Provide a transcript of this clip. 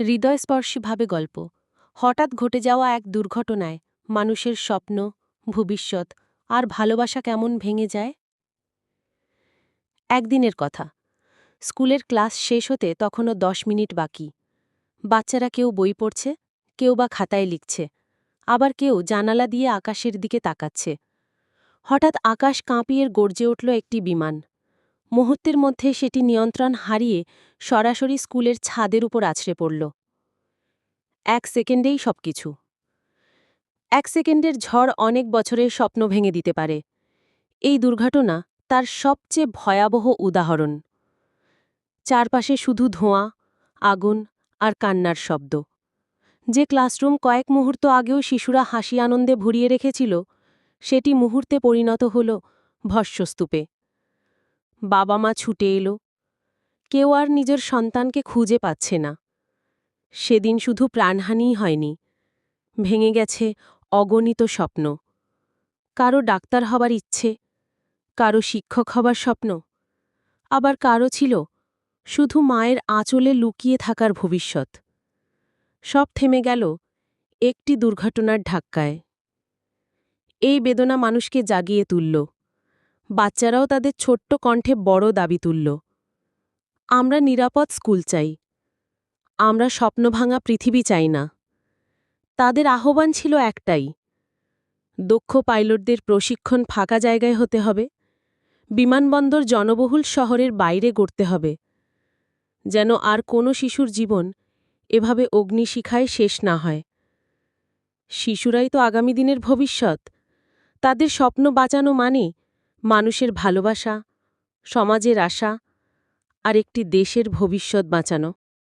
হৃদয়স্পর্শীভাবে গল্প। হঠাৎ ঘটে যাওয়া এক দুর্ঘটনায় মানুষের স্বপ্ন, ভবিষ্যৎ আর ভালোবাসা কেমন ভেঙে যায়? একদিনের কথা। স্কুলের ক্লাস শেষ হতে তখনও দশ মিনিট বাকি। বাচ্চারা কেউ বই পড়ছে, কেউ বা খাতায় লিখছে, আবার কেউ জানালা দিয়ে আকাশের দিকে তাকাচ্ছে। হঠাৎ আকাশ কাঁপিয়ে গর্জে উঠল একটি বিমান। মুহূর্তের মধ্যে সেটি নিয়ন্ত্রণ হারিয়ে সরাসরি স্কুলের ছাদের উপর আছড়ে পড়ল। এক সেকেন্ডেই সবকিছু। এক সেকেন্ডের ঝড় অনেক বছরের স্বপ্ন ভেঙে দিতে পারে। এই দুর্ঘটনা তার সবচেয়ে ভয়াবহ উদাহরণ। চারপাশে শুধু ধোঁয়া, আগুন আর কান্নার শব্দ। যে ক্লাসরুম কয়েক মুহূর্ত আগেও শিশুরা হাসি আনন্দে ভরিয়ে রেখেছিল, সেটি মুহূর্তে পরিণত হল ভস্যস্তূপে বাবা মা ছুটে এলো। কেউ আর নিজের সন্তানকে খুঁজে পাচ্ছে না। সেদিন শুধু প্রাণহানিই হয়নি। ভেঙে গেছে অগণিত স্বপ্ন। কারও ডাক্তার হবার ইচ্ছে, কারও শিক্ষক হবার স্বপ্ন, আবার কারও ছিল শুধু মায়ের আঁচলে লুকিয়ে থাকার ভবিষ্যৎ। সব থেমে গেল একটি দুর্ঘটনার ধাক্কায়। এই বেদনা মানুষকে জাগিয়ে তুলল। বাচ্চারাও তাদের ছোট্ট কণ্ঠে বড় দাবি তুলল। আমরা নিরাপদ স্কুল চাই। আমরা স্বপ্নভাঙা পৃথিবী চাই না। তাদের আহ্বান ছিল একটাই, দক্ষ পাইলটদের প্রশিক্ষণ ফাঁকা জায়গায় হতে হবে, বিমানবন্দর জনবহুল শহরের বাইরে গড়তে হবে, যেন আর কোনো শিশুর জীবন এভাবে অগ্নিশিখায় শেষ না হয়। শিশুরাই তো আগামী দিনের ভবিষ্যৎ। তাদের স্বপ্ন বাঁচানো মানে মানুষের ভালোবাসা সমাজের আশা আর একটি দেশের ভবিষ্যৎ বাঁচানো।